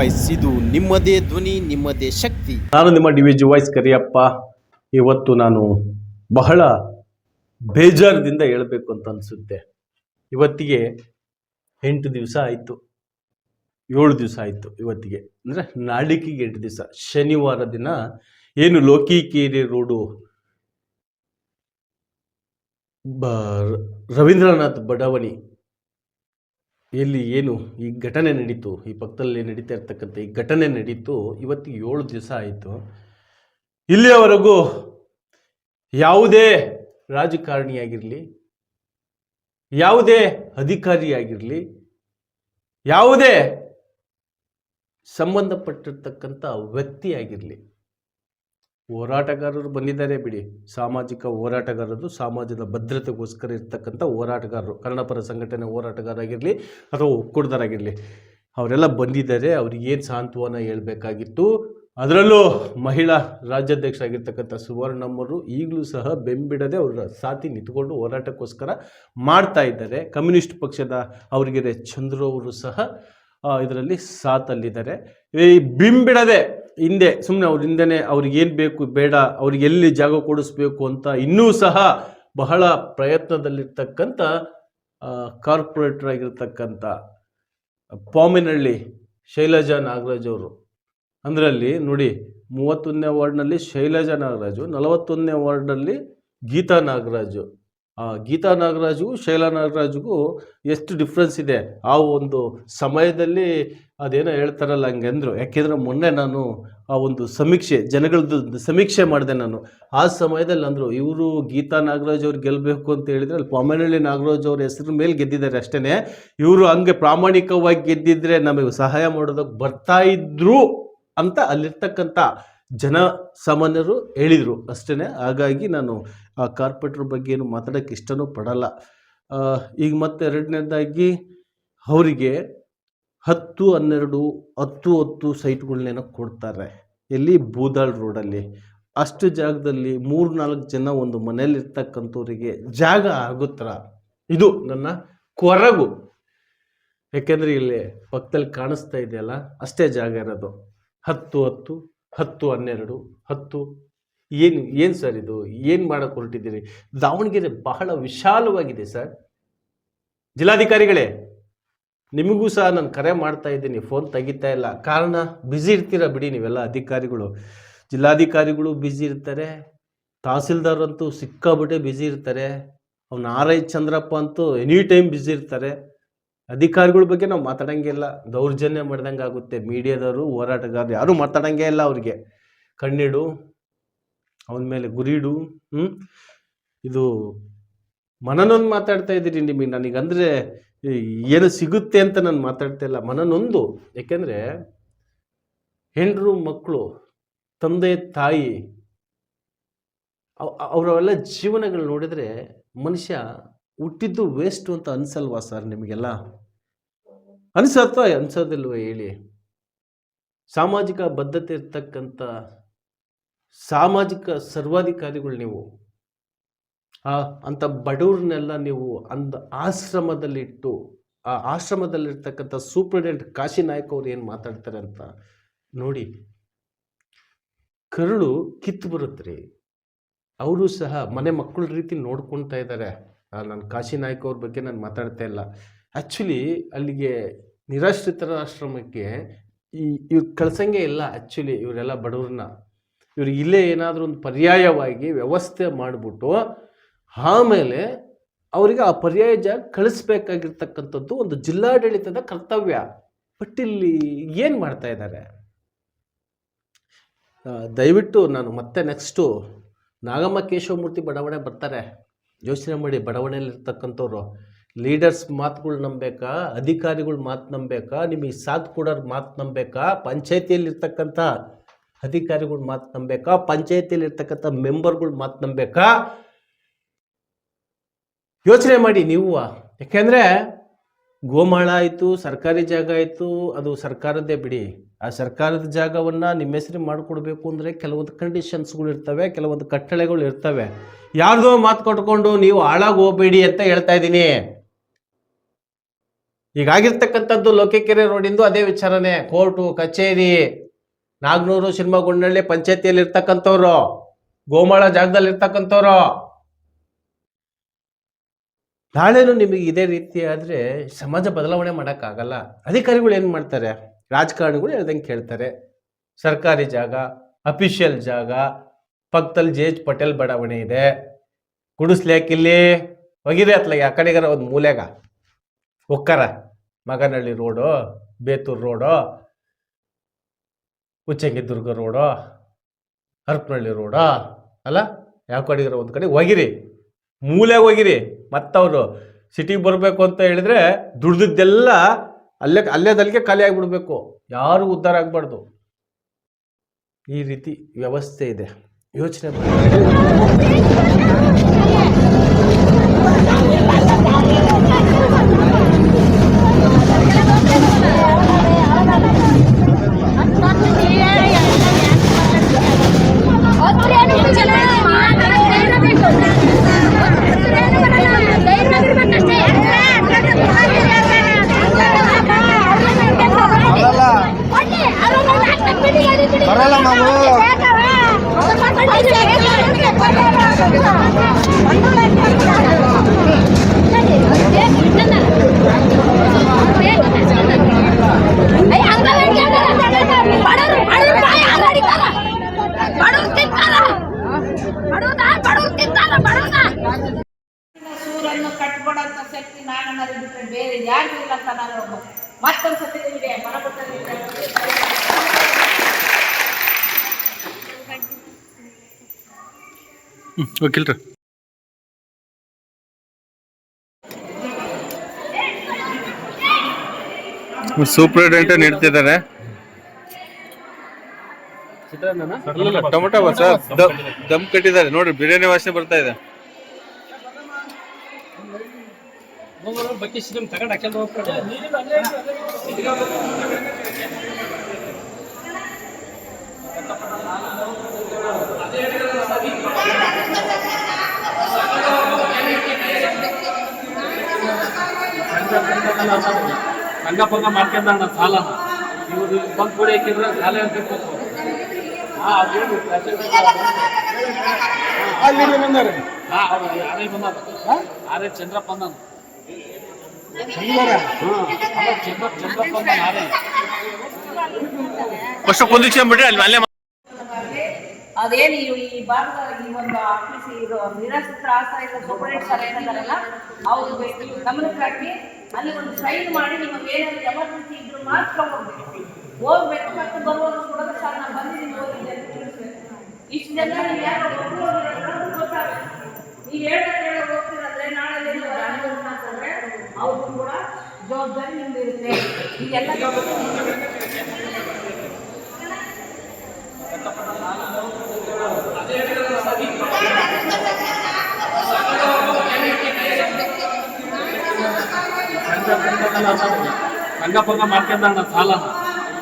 Voice ಇದು ನಿಮ್ಮದೇ ಧ್ವನಿ, ನಿಮ್ಮದೇ ಶಕ್ತಿ. ನಾನು ನಿಮ್ಮ ಡಿ ವಿ ವಾಯ್ಸ್ ಕರಿಯಪ್ಪ. ಇವತ್ತು ನಾನು ಬಹಳ ಬೇಜಾರದಿಂದ ಹೇಳಬೇಕು ಅಂತ ಅನಿಸುತ್ತೆ. ಇವತ್ತಿಗೆ ಎಂಟು ದಿವಸ ಆಯಿತು. ಏಳು ದಿವಸ ಆಯಿತು ಇವತ್ತಿಗೆ. ಅಂದರೆ ನಾಳಿಕೆಗೆ ಎಂಟು ದಿವಸ. ಶನಿವಾರ ದಿನ ಏನು ಲೋಕಿಕೇರಿ ರೋಡು ಬ ರವೀಂದ್ರನಾಥ್ ಬಡಾವಣೆ ಎಲ್ಲಿ ಏನು ಈ ಘಟನೆ ನಡೀತು, ಈ ಪಕ್ಕದಲ್ಲಿ ನಡೀತಾ ಇರ್ತಕ್ಕಂಥ ಈ ಘಟನೆ ನಡೀತು, ಇವತ್ತಿಗೆ ಏಳು ದಿವಸ ಆಯಿತು. ಇಲ್ಲಿಯವರೆಗೂ ಯಾವುದೇ ರಾಜಕಾರಣಿಯಾಗಿರಲಿ, ಯಾವುದೇ ಅಧಿಕಾರಿಯಾಗಿರಲಿ, ಯಾವುದೇ ಸಂಬಂಧಪಟ್ಟಿರ್ತಕ್ಕಂಥ ವ್ಯಕ್ತಿಯಾಗಿರಲಿ ಹೋರಾಟಗಾರರು ಬಂದಿದ್ದಾರೆ ಬಿಡಿ. ಸಾಮಾಜಿಕ ಹೋರಾಟಗಾರರು ಸಮಾಜದ ಭದ್ರತೆಗೋಸ್ಕರ ಇರ್ತಕ್ಕಂಥ ಹೋರಾಟಗಾರರು. ಕನ್ನಡಪರ ಸಂಘಟನೆ ಹೋರಾಟಗಾರರಾಗಿರಲಿ ಅಥವಾ ಒಕ್ಕೂಟದರಾಗಿರಲಿ ಅವರೆಲ್ಲ ಬಂದಿದ್ದಾರೆ. ಅವ್ರಿಗೆ ಏನು ಸಾಂತ್ವನ ಹೇಳಬೇಕಾಗಿತ್ತು? ಅದರಲ್ಲೂ ಮಹಿಳಾ ರಾಜ್ಯಾಧ್ಯಕ್ಷರಾಗಿರ್ತಕ್ಕಂಥ ಸುವರ್ಣಮ್ಮರು ಈಗಲೂ ಸಹ ಬೆಂಬಿಡದೆ ಅವರ ಸಾಥಿ ನಿಂತ್ಕೊಂಡು ಹೋರಾಟಕ್ಕೋಸ್ಕರ ಮಾಡ್ತಾ ಇದ್ದಾರೆ. ಕಮ್ಯುನಿಸ್ಟ್ ಪಕ್ಷದ ಅವರಿಗೆ ಚಂದ್ರು ಅವರು ಸಹ ಇದರಲ್ಲಿ ಸಾಥಲ್ಲಿದ್ದಾರೆ ಈ ಬಿಂಬಿಡದೆ ಹಿಂದೆ ಸುಮ್ಮನೆ ಅವ್ರ ಹಿಂದೆ ಅವ್ರಿಗೆ ಏನು ಬೇಕು ಬೇಡ, ಅವ್ರಿಗೆ ಎಲ್ಲಿ ಜಾಗ ಕೊಡಿಸ್ಬೇಕು ಅಂತ ಇನ್ನೂ ಸಹ ಬಹಳ ಪ್ರಯತ್ನದಲ್ಲಿರ್ತಕ್ಕಂಥ ಕಾರ್ಪೊರೇಟರ್ ಆಗಿರ್ತಕ್ಕಂಥ ಪಾಮಿನಹಳ್ಳಿ ಶೈಲಜಾ ನಾಗರಾಜ್ ಅವರು. ಅಂದರಲ್ಲಿ ನೋಡಿ, ಮೂವತ್ತೊಂದನೇ ವಾರ್ಡ್ನಲ್ಲಿ ಶೈಲಜಾ ನಾಗರಾಜು, ನಲವತ್ತೊಂದನೇ ವಾರ್ಡ್ನಲ್ಲಿ ಗೀತಾ ನಾಗರಾಜು. ಆ, ಗೀತಾ ನಾಗರಾಜು, ಶೈಲಾ ನಾಗರಾಜ್ಗೂ ಎಷ್ಟು ಡಿಫ್ರೆನ್ಸ್ ಇದೆ? ಆ ಒಂದು ಸಮಯದಲ್ಲಿ ಅದೇನೋ ಹೇಳ್ತಾರಲ್ಲ ಹಂಗೆ ಅಂದರು. ಯಾಕೆಂದರೆ ಮೊನ್ನೆ ನಾನು ಆ ಒಂದು ಸಮೀಕ್ಷೆ, ಜನಗಳದ್ದು ಸಮೀಕ್ಷೆ ಮಾಡಿದೆ ನಾನು. ಆ ಸಮಯದಲ್ಲಿ ಅಂದರು, ಇವರು ಗೀತಾ ನಾಗರಾಜ್ ಅವ್ರು ಗೆಲ್ಲಬೇಕು ಅಂತ ಹೇಳಿದರೆ ಅಲ್ಲಿ ಪಾಮನಹಳ್ಳಿ ನಾಗರಾಜ್ ಅವ್ರ ಹೆಸರು ಮೇಲೆ ಗೆದ್ದಿದ್ದಾರೆ ಅಷ್ಟೇ ಇವರು ಹಂಗೆ ಪ್ರಾಮಾಣಿಕವಾಗಿ ಗೆದ್ದಿದ್ರೆ ನಮಗೆ ಸಹಾಯ ಮಾಡೋದಕ್ಕೆ ಬರ್ತಾ ಇದ್ರು ಅಂತ ಅಲ್ಲಿರ್ತಕ್ಕಂಥ ಜನ ಸಾಮಾನ್ಯರು ಹೇಳಿದರು ಅಷ್ಟೇ ಹಾಗಾಗಿ ನಾನು ಆ ಕಾರ್ಪೊರೇಟ್ರ ಬಗ್ಗೆ ಏನು ಮಾತಾಡೋಕ್ಕೆ ಇಷ್ಟನೂ ಪಡಲ್ಲ. ಈಗ ಮತ್ತೆ ಎರಡನೇದಾಗಿ, ಅವರಿಗೆ ಹತ್ತು ಹನ್ನೆರಡು ಹತ್ತು ಹತ್ತು ಸೈಟ್ಗಳನ್ನೇನೋ ಕೊಡ್ತಾರೆ. ಎಲ್ಲಿ? ಬೂದಾಳ್ ರೋಡಲ್ಲಿ. ಅಷ್ಟು ಜಾಗದಲ್ಲಿ ಮೂರು ನಾಲ್ಕು ಜನ ಒಂದು ಮನೇಲಿರ್ತಕ್ಕಂಥವ್ರಿಗೆ ಜಾಗ ಆಗುತ್ತರ ಇದು ನನ್ನ ಕೊರಗು. ಯಾಕೆಂದರೆ ಇಲ್ಲಿ ಪಕ್ಕದಲ್ಲಿ ಕಾಣಿಸ್ತಾ ಇದೆಯಲ್ಲ, ಅಷ್ಟೇ ಜಾಗ ಇರೋದು. ಹತ್ತು ಹತ್ತು ಹತ್ತು ಹನ್ನೆರಡು, ಹತ್ತು. ಏನು ಏನು ಸರ್ ಇದು? ಏನು ಮಾಡೋಕೆ ಹೊರಟಿದ್ದೀರಿ? ದಾವಣಗೆರೆ ಬಹಳ ವಿಶಾಲವಾಗಿದೆ ಸರ್. ಜಿಲ್ಲಾಧಿಕಾರಿಗಳೇ ನಿಮಗೂ ಸಹ ನಾನು ಕರೆ ಮಾಡ್ತಾ ಇದ್ದೀನಿ, ಫೋನ್ ತೆಗಿತಾ ಇಲ್ಲ. ಕಾರಣ ಬ್ಯುಸಿ ಇರ್ತೀರ ಬಿಡಿ ನೀವೆಲ್ಲ ಅಧಿಕಾರಿಗಳು. ಜಿಲ್ಲಾಧಿಕಾರಿಗಳು ಬ್ಯುಸಿ ಇರ್ತಾರೆ ತಹಸೀಲ್ದಾರ್ ಅಂತೂ ಸಿಕ್ಕಾಬಿಟ್ಟೆ ಬ್ಯುಸಿ ಇರ್ತಾರೆ. ಅವ್ನ ಆರ್ ಐ ಚಂದ್ರಪ್ಪ ಅಂತೂ ಎನಿ ಟೈಮ್ ಬ್ಯುಸಿ ಇರ್ತಾರೆ. ಅಧಿಕಾರಿಗಳ ಬಗ್ಗೆ ನಾವು ಮಾತಾಡೋಂಗಿಲ್ಲ ದೌರ್ಜನ್ಯ ಮಾಡ್ದಂಗೆ ಆಗುತ್ತೆ. ಮೀಡಿಯಾದವರು, ಹೋರಾಟಗಾರರು ಯಾರೂ ಮಾತಾಡೋಂಗೇ ಇಲ್ಲ ಅವ್ರಿಗೆ. ಕಣ್ಣಿಡು, ಅವನ ಮೇಲೆ ಗುರಿಡು ಹ್ಞೂ ಇದು ಮನನೊಂದು ಮಾತಾಡ್ತಾ ಇದ್ದೀರಿ ನಿಮಗೆ. ನನಗಂದರೆ ಏನು ಸಿಗುತ್ತೆ ಅಂತ ನಾನು ಮಾತಾಡ್ತಾ ಇಲ್ಲ. ಮನನೊಂದು. ಯಾಕೆಂದರೆ ಹೆಂಡರು ಮಕ್ಕಳು ತಂದೆ, ತಾಯಿ ಅವರವೆಲ್ಲ ಜೀವನಗಳು ನೋಡಿದರೆ ಮನುಷ್ಯ ಹುಟ್ಟಿದ್ದು ವೇಸ್ಟು ಅಂತ ಅನ್ಸಲ್ವಾ ಸರ್ ನಿಮಗೆಲ್ಲ? ಅನ್ಸತ್ತೋ? ಅನ್ಸೋದಿಲ್ವ ಹೇಳಿ. ಸಾಮಾಜಿಕ ಬದ್ಧತೆ ಇರ್ತಕ್ಕಂಥ ಸಾಮಾಜಿಕ ಸರ್ವಾಧಿಕಾರಿಗಳು ನೀವು. ಅಂಥ ಬಡವ್ರನ್ನೆಲ್ಲ ನೀವು ಅಂದ ಆಶ್ರಮದಲ್ಲಿಟ್ಟು, ಆ ಆಶ್ರಮದಲ್ಲಿರ್ತಕ್ಕಂಥ ಸೂಪ್ರಿಡೆಂಟ್ ಕಾಶಿ ನಾಯಕ್ ಅವ್ರು ಏನು ಮಾತಾಡ್ತಾರೆ ಅಂತ ನೋಡಿ, ಕರುಳು ಕಿತ್ತು ಬರುತ್ತೆ ಅವರು ಸಹ ಮನೆ ಮಕ್ಕಳ ರೀತಿ ನೋಡ್ಕೊಳ್ತಾ ಇದ್ದಾರೆ. ನಾನು ಕಾಶಿ ನಾಯ್ಕ ಅವ್ರ ಬಗ್ಗೆ ನಾನು ಮಾತಾಡ್ತಾ ಇಲ್ಲ. ಆ್ಯಕ್ಚುಲಿ ಅಲ್ಲಿಗೆ ನಿರಾಶ್ರಿತರ ಆಶ್ರಮಕ್ಕೆ ಈ, ಇವ್ರು ಕಳ್ಸಂಗೆ ಇಲ್ಲ ಆ್ಯಕ್ಚುಲಿ ಇವರೆಲ್ಲ ಬಡವ್ರನ್ನ. ಇವ್ರಿಗೆ ಇಲ್ಲೇ ಏನಾದರೂ ಒಂದು ಪರ್ಯಾಯವಾಗಿ ವ್ಯವಸ್ಥೆ ಮಾಡಿಬಿಟ್ಟು ಆಮೇಲೆ ಅವರಿಗೆ ಆ ಪರ್ಯಾಯ ಜಾಗ ಕಳಿಸ್ಬೇಕಾಗಿರ್ತಕ್ಕಂಥದ್ದು ಒಂದು ಜಿಲ್ಲಾಡಳಿತದ ಕರ್ತವ್ಯ. ಬಟ್ ಇಲ್ಲಿ ಏನು ಮಾಡ್ತಾ ಇದ್ದಾರೆ? ದಯವಿಟ್ಟು ನಾನು ಮತ್ತೆ ನೆಕ್ಸ್ಟು ನಾಗಮ್ಮ ಕೇಶವಮೂರ್ತಿ ಬಡಾವಣೆ ಬರ್ತಾರೆ. ಯೋಚನೆ ಮಾಡಿ ಬಡಾವಣೆಯಲ್ಲಿರ್ತಕ್ಕಂಥವ್ರು. ಲೀಡರ್ಸ್ ಮಾತುಗಳು ನಂಬೇಕಾ? ಅಧಿಕಾರಿಗಳು ಮಾತು ನಂಬೇಕಾ? ನಿಮಗೆ ಸಾಥ್ ಕೊಡೋರು ಮಾತು ನಂಬೇಕಾ? ಪಂಚಾಯತಿಯಲ್ಲಿ ಇರ್ತಕ್ಕಂಥ ಅಧಿಕಾರಿಗಳು ಮಾತು ನಂಬೇಕಾ? ಪಂಚಾಯತಿಯಲ್ಲಿ ಇರ್ತಕ್ಕಂಥ ಮೆಂಬರ್ಗಳು ಮಾತು ನಂಬೇಕಾ? ಯೋಚನೆ ಮಾಡಿ ನೀವು. ಯಾಕೆಂದರೆ ಗೋಮಾಳ ಆಯಿತು, ಸರ್ಕಾರಿ ಜಾಗ ಆಯಿತು, ಅದು ಸರ್ಕಾರದ್ದೇ ಬಿಡಿ. ಆ ಸರ್ಕಾರದ ಜಾಗವನ್ನು ನಿಮ್ಮ ಹೆಸರು ಮಾಡಿಕೊಡ್ಬೇಕು ಅಂದರೆ ಕೆಲವೊಂದು ಕಂಡೀಷನ್ಸ್ಗಳು ಇರ್ತವೆ, ಕೆಲವೊಂದು ಕಟ್ಟಳೆಗಳು ಇರ್ತವೆ. ಯಾರ್ದೋ ಮಾತು ಕೊಟ್ಕೊಂಡು ನೀವು ಹಾಳಾಗಿ ಹೋಗ್ಬೇಡಿ ಅಂತ ಹೇಳ್ತಾ ಇದ್ದೀನಿ. ಈಗ ಆಗಿರ್ತಕ್ಕಂಥದ್ದು ಲೋಕಕೆರೆ ರೋಡಿಂದು ಅದೇ ವಿಚಾರನೇ. ಕೋರ್ಟು, ಕಚೇರಿ, ನಾಗ್ನೂರು ಗುಂಡಳ್ಳಿ ಪಂಚಾಯತಿಯಲ್ಲಿ ಇರ್ತಕ್ಕಂಥವ್ರು ಗೋಮಾಳ ಜಾಗದಲ್ಲಿ ಇರ್ತಕ್ಕಂಥವ್ರು ನಾಳೆನೂ ನಿಮಗೆ ಇದೇ ರೀತಿ ಆದರೆ ಸಮಾಜ ಬದಲಾವಣೆ ಮಾಡೋಕ್ಕಾಗಲ್ಲ. ಅಧಿಕಾರಿಗಳು ಏನು ಮಾಡ್ತಾರೆ? ರಾಜಕಾರಣಿಗಳು ಹೇಳ್ದಂಗೆ ಕೇಳ್ತಾರೆ. ಸರ್ಕಾರಿ ಜಾಗ ಅಫಿಷಿಯಲ್ ಜಾಗ, ಪಕ್ಕದಲ್ಲಿ ಜೆ ಎಚ್ ಪಟೇಲ್ ಬಡಾವಣೆ ಇದೆ. ಗುಡಿಸ್ಲೇಕಿಲ್ಲಿ ಒಗಿರಿ ಅತ್ಲಾಗೆ ಆ ಕಡೆಗಾರ ಒಂದು ಮೂಲೆಗ? ಒಕ್ಕರ Maganahalli road, Bethur road, Uchchangidurga road, Harapanahalli road, ಅಲ್ಲ? ಯಾವ ಕಡೆಗಾರ ಒಂದು ಕಡೆ ಒಗಿರಿ ಮೂಲೆಗೆ ಹೋಗಿರಿ. ಮತ್ತವರು ಸಿಟಿಗೆ ಬರಬೇಕು ಅಂತ ಹೇಳಿದ್ರೆ ದುಡ್ದಿದ್ದೆಲ್ಲ ಅಲ್ಲೇ ಅಲ್ಲೇದಲ್ಲಿಗೆ ಖಾಲಿ ಆಗಿಬಿಡ್ಬೇಕು. ಯಾರು ಉದ್ಧಾರ ಆಗಬಾರ್ದು. ಈ ರೀತಿ ವ್ಯವಸ್ಥೆ ಇದೆ. ಯೋಚನೆ ಮಾಡಿ. ಸೂರನ್ನು ಕಟ್ಕೊಡಂತ ಶಕ್ತಿ ನಾನನ್ನೋದು ಬಿಟ್ಟರೆ ಬೇರೆ ಯಾರು ಇಲ್ಲ ಅಂತ ನಾನು ಮತ್ತೊಂದು ಸತಿ ನಿಮಗೆ ವಕೀಲ್ರ. ಸೂಪ್ರಿಡೆಂಟ್ ನೀಡ್ತಿದ್ದಾರೆ. ಟೊಮೆಟೊ ಸರ್ ದಮ್ ಕಟ್ಟಿದ್ದಾರೆ. ನೋಡ್ರಿ ಬಿರಿಯಾನಿ ವಾಸನೆ ಬರ್ತಾ ಇದೆ. ಸಂಘ ಪಂಗ ನನ್ನ ಸಾಲ ಇವ್ರು ಬಂದ್ ಕೊಡಿ ಹಾಕಿದ್ರೆ ಸಾಲ ಇರ್ಬೇಕು. ಹಾ ಅದೇನು ಅಲ್ಲಿ ಬಂದಾರೆ. ಹಾ ಅವ್ರು ಯಾರೇ ಬಂದ ಆರೇ ಚಂದ್ರಪ್ಪ ನಾನು ಚಂದ್ರಪ್ಪ ಅಂದ ಆರೇ. ಫಸ್ಟ್ ಅಲ್ಲಿ ಅಲ್ಲೇ ಅದೇನು ಈ ಭಾಗದ ಈ ಒಂದು ಆಫೀಸ್ ಇದು ನಿರಾಶ್ರಿತರ ಆಶ್ರಯದ ಸೂಪರಿಂಟ್ ಸರ್ ಏನಿದಾರಲ್ಲ ಅವರು ಗಮನಕ್ಕೆ ಹಾಕಿ, ಅಲ್ಲಿ ಒಂದು ಸೈನ್ ಮಾಡಿ, ನಿಮಗೆ ಏನಾದ್ರು ಎಮರ್ಜೆನ್ಸಿ ಇದ್ರು ಮಾತ್ರ ಹೋಗ್ಬೇಕು. ಹೋಗ್ಬೇಕು ಮತ್ತೆ ಬರುವವರು ಕೂಡ ಸರ್ ನಾನು ಬಂದಿದ್ದೀನಿ, ಹೋಗಿದ್ದೆ ಇಷ್ಟು ಜನ ನೀವು ಯಾರು ಗೊತ್ತಾಗುತ್ತೆ. ನೀವು ಹೇಳ್ದ ಕೇಳಿ ಹೋಗ್ತಿರಂದ್ರೆ, ನಾಳೆ ಅಂತಂದ್ರೆ ಅವ್ರಿಗೂ ಕೂಡ ಜವಾಬ್ದಾರಿ ನಿಮ್ದಿರುತ್ತೆ. ಈಗೆಲ್ಲ ಸಂಘ ಪಂಗ ಮಾಡ್ಕೊಂಡಣ್ಣ ಸಾಲ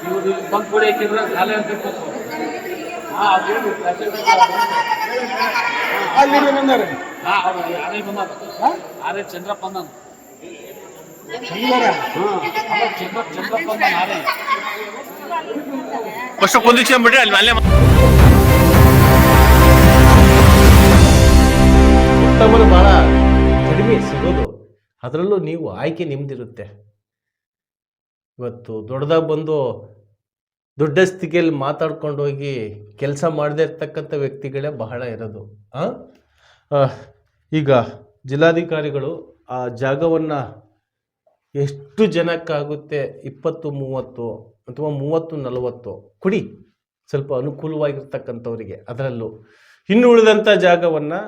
ಇವ್ರು ಬಂದ್ ಕೊಡಿ ಹಾಕಿದ್ರೆ ಸಾಲ ಅಂತ ಹಾ ಅದೇನು ಅಲ್ಲಿ ಬಂದಾರೆ? ಹಾ ಅವ್ರು ಯಾರೇ ಬಂದ ಆರೇ ಚಂದ್ರಪ್ಪ ನಾನು ಚಂದ್ರ ಅಲ್ಲ ಚಂದ್ರ ಚಂದ್ರಪ್ಪ ಅಂದ ಆರೇ. ಫಸ್ಟ್ ಕುಂದಿಸ್ಕೊಂಡ್ಬಿಟ್ರಿ ಅಲ್ಲಿ ಅಲ್ಲೇ ಅದರಲ್ಲೂ ನೀವು ಆಯ್ಕೆ ನಿಮ್ದಿರುತ್ತೆ. ಇವತ್ತು ದೊಡ್ಡದಾಗಿ ಬಂದು ದೊಡ್ಡ ಸ್ಥಿತಿಯಲ್ಲಿ ಮಾತಾಡ್ಕೊಂಡು ಹೋಗಿ ಕೆಲಸ ಮಾಡದೇ ಇರ್ತಕ್ಕಂಥ ವ್ಯಕ್ತಿಗಳೇ ಬಹಳ ಇರೋದು. ಈಗ ಜಿಲ್ಲಾಧಿಕಾರಿಗಳು ಆ ಜಾಗವನ್ನು ಎಷ್ಟು ಜನಕ್ಕಾಗುತ್ತೆ? ಇಪ್ಪತ್ತು, ಮೂವತ್ತು ಅಥವಾ ಮೂವತ್ತು, ನಲವತ್ತು? ಕೊಡಿ. ಸ್ವಲ್ಪ ಅನುಕೂಲವಾಗಿರ್ತಕ್ಕಂಥವರಿಗೆ ಅದರಲ್ಲೂ. ಇನ್ನು ಉಳಿದಂಥ ಜಾಗವನ್ನು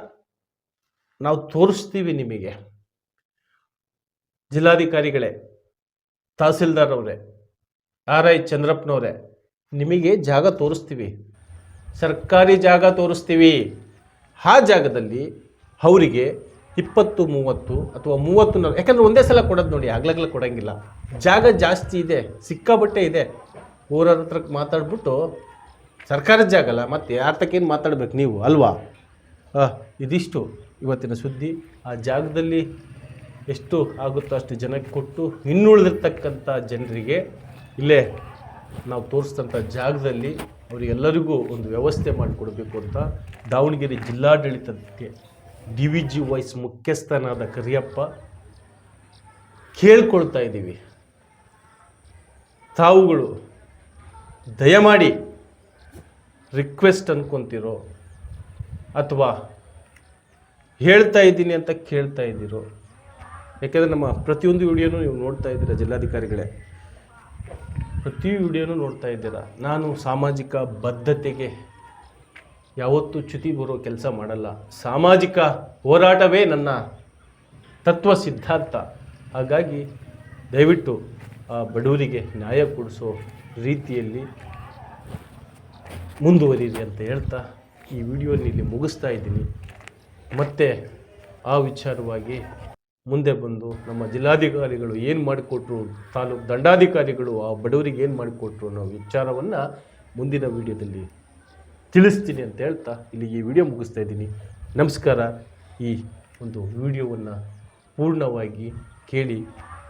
ನಾವು ತೋರಿಸ್ತೀವಿ ನಿಮಗೆ. ಜಿಲ್ಲಾಧಿಕಾರಿಗಳೇ ತಹಸೀಲ್ದಾರ್ ಅವರೇ ಆರ್ ಐ ಚಂದ್ರಪ್ಪನವರೇ, ನಿಮಗೆ ಜಾಗ ತೋರಿಸ್ತೀವಿ. ಸರ್ಕಾರಿ ಜಾಗ ತೋರಿಸ್ತೀವಿ. ಆ ಜಾಗದಲ್ಲಿ ಅವರಿಗೆ ಇಪ್ಪತ್ತು, ಮೂವತ್ತು ಅಥವಾ ಮೂವತ್ತು ನಲ್ವ ಯಾಕಂದ್ರೆ ಒಂದೇ ಸಲ ಕೊಡೋದು ನೋಡಿ, ಆಗ್ಲಾಗ್ಲ ಕೊಡೋಂಗಿಲ್ಲ. ಜಾಗ ಜಾಸ್ತಿ ಇದೆ ಸಿಕ್ಕಾಬಟ್ಟೆ ಇದೆ. ಊರವ್ರ ಹತ್ರ ಮಾತಾಡ್ಬಿಟ್ಟು, ಸರ್ಕಾರದ ಜಾಗ ಅಲ್ಲ, ಮತ್ತು ಯಾರ ತಕ್ಕೇನು ಮಾತಾಡ್ಬೇಕು ನೀವು, ಅಲ್ವಾ? ಇದಿಷ್ಟು ಇವತ್ತಿನ ಸುದ್ದಿ. ಆ ಜಾಗದಲ್ಲಿ ಎಷ್ಟು ಆಗುತ್ತೋ ಅಷ್ಟು ಜನಕ್ಕೆ ಕೊಟ್ಟು ಇನ್ನುಳಿದಿರ್ತಕ್ಕಂಥ ಜನರಿಗೆ ಇಲ್ಲೇ ನಾವು ತೋರಿಸಿದಂಥ ಜಾಗದಲ್ಲಿ ಅವರಿಗೆಲ್ಲರಿಗೂ ಒಂದು ವ್ಯವಸ್ಥೆ ಮಾಡಿಕೊಡ್ಬೇಕು ಅಂತ ದಾವಣಗೆರೆ ಜಿಲ್ಲಾಡಳಿತಕ್ಕೆ ಡಿ ವಿ ಜಿ ವೈಸ್ ಮುಖ್ಯಸ್ಥನಾದ ಕರಿಯಪ್ಪ ಕೇಳ್ಕೊಳ್ತಾ ಇದ್ದೀವಿ. ತಾವುಗಳು ದಯಮಾಡಿ ರಿಕ್ವೆಸ್ಟ್ ಅಂದ್ಕೊತಿರೋ ಅಥವಾ ಹೇಳ್ತಾ ಇದ್ದೀನಿ ಅಂತ ಕೇಳ್ತಾ ಇದ್ದೀರೋ ಯಾಕೆಂದರೆ ನಮ್ಮ ಪ್ರತಿಯೊಂದು ವಿಡಿಯೋನು ನೀವು ನೋಡ್ತಾ ಇದ್ದೀರಾ ಜಿಲ್ಲಾಧಿಕಾರಿಗಳೇ. ಪ್ರತಿ ವಿಡಿಯೋನು ನೋಡ್ತಾ ಇದ್ದೀರಾ. ನಾನು ಸಾಮಾಜಿಕ ಬದ್ಧತೆಗೆ ಯಾವತ್ತೂ ಚ್ಯುತಿ ಬರೋ ಕೆಲಸ ಮಾಡಲ್ಲ. ಸಾಮಾಜಿಕ ಹೋರಾಟವೇ ನನ್ನ ತತ್ವ ಸಿದ್ಧಾಂತ. ಹಾಗಾಗಿ ದಯವಿಟ್ಟು ಆ ಬಡವರಿಗೆ ನ್ಯಾಯ ಕೊಡಿಸೋ ರೀತಿಯಲ್ಲಿ ಮುಂದುವರಿಯಿರಿ ಅಂತ ಹೇಳ್ತಾ ಈ ವಿಡಿಯೋನ ಇಲ್ಲಿ ಮುಗಿಸ್ತಾ ಇದ್ದೀನಿ. ಮತ್ತೆ ಆ ವಿಚಾರವಾಗಿ ಮುಂದೆ ಬಂದು ನಮ್ಮ ಜಿಲ್ಲಾಧಿಕಾರಿಗಳು ಏನು ಮಾಡಿಕೊಟ್ರು, ತಾಲೂಕು ದಂಡಾಧಿಕಾರಿಗಳು ಆ ಬಡವರಿಗೆ ಏನು ಮಾಡಿಕೊಟ್ರು ಅನ್ನೋ ವಿಚಾರವನ್ನು ಮುಂದಿನ ವಿಡಿಯೋದಲ್ಲಿ ತಿಳಿಸ್ತೀನಿ ಅಂತ ಹೇಳ್ತಾ ಇಲ್ಲಿ ಈ ವಿಡಿಯೋ ಮುಗಿಸ್ತಾ ಇದ್ದೀನಿ. ನಮಸ್ಕಾರ. ಈ ಒಂದು ವಿಡಿಯೋವನ್ನು ಪೂರ್ಣವಾಗಿ ಕೇಳಿ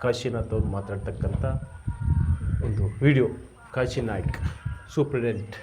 ಕಾಶಿನಾಥ್ ಅವರು ಮಾತಾಡ್ತಕ್ಕಂಥ ಒಂದು ವಿಡಿಯೋ, ಕಾಶಿ ನಾಯ್ಕ್ ಸೂಪ್ರಿಡೆಂಟ್